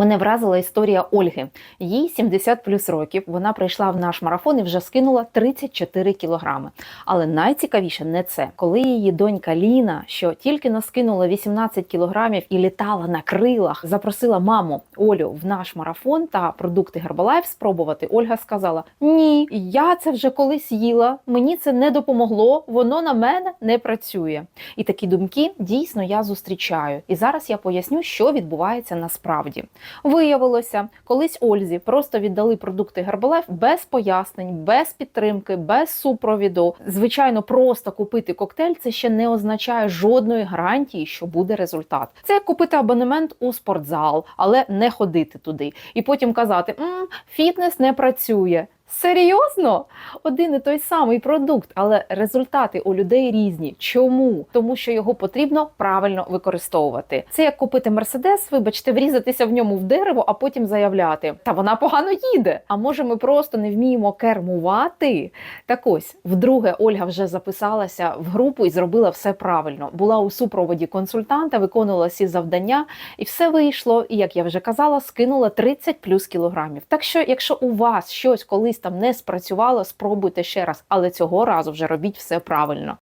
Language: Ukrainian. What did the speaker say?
Мене вразила історія Ольги. Їй 70 плюс років. Вона прийшла в наш марафон і вже скинула 34 кілограми. Але найцікавіше не це, коли її донька Ліна, що тільки наскинула 18 кілограмів і літала на крилах, запросила маму Олю в наш марафон та продукти Herbalife спробувати. Ольга сказала: Ні, я це вже колись їла, мені це не допомогло, воно на мене не працює. І такі думки дійсно я зустрічаю. І зараз я поясню, що відбувається насправді. Виявилося, колись Ользі просто віддали продукти Herbalife без пояснень, без підтримки, без супровіду. Звичайно, просто купити коктейль це ще не означає жодної гарантії, що буде результат. Це як купити абонемент у спортзал, але не ходити туди. І потім казати: М, фітнес не працює. Серйозно? Один і той самий продукт, але результати у людей різні. Чому? Тому що його потрібно правильно використовувати. Це як купити мерседес, вибачте, врізатися в ньому в дерево, а потім заявляти: та вона погано їде. А може, ми просто не вміємо кермувати? Так ось, вдруге, Ольга вже записалася в групу і зробила все правильно. Була у супроводі консультанта, виконувала всі завдання, і все вийшло. І як я вже казала, скинула 30 плюс кілограмів. Так що, якщо у вас щось колись там не спрацювало, спробуйте ще раз, але цього разу вже робіть все правильно.